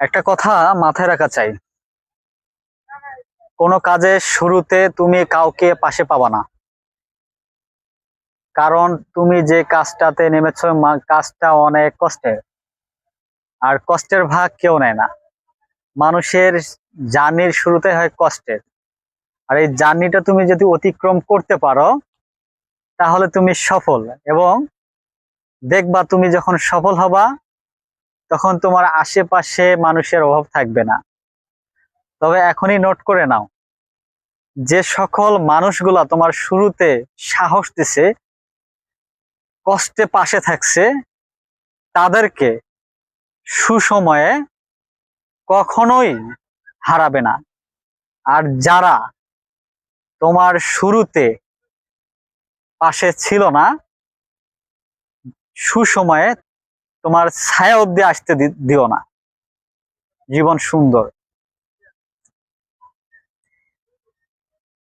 একটা কথা মাথায় রাখা চাই। কোনো কাজের শুরুতে তুমি কাউকে পাশে পাবা না। কারণ তুমি যে কাজটাতে নেমেছো কাজটা অনেক কষ্টের। আর কষ্টের ভাগ কেউ নেয় না। মানুষের জার্নির শুরুতে হয় কষ্টের। আর এই জার্নিটা তুমি যদি অতিক্রম করতে পারো, তাহলে তুমি সফল। এবং দেখবা তুমি যখন সফল হবা তখন তোমার আশেপাশে মানুষের অভাব থাকবে না। তবে এখনই নোট করে নাও, যে সকল মানুষগুলা তোমার শুরুতে সাহস দিছে, কষ্টে পাশে থাকছে, তাদেরকে সুসময়ে কখনোই হারাবে না। আর যারা তোমার শুরুতে পাশে ছিল না, সুসময়ে তোমার ছায়া অব্দি আসতে দিও না। জীবন সুন্দর।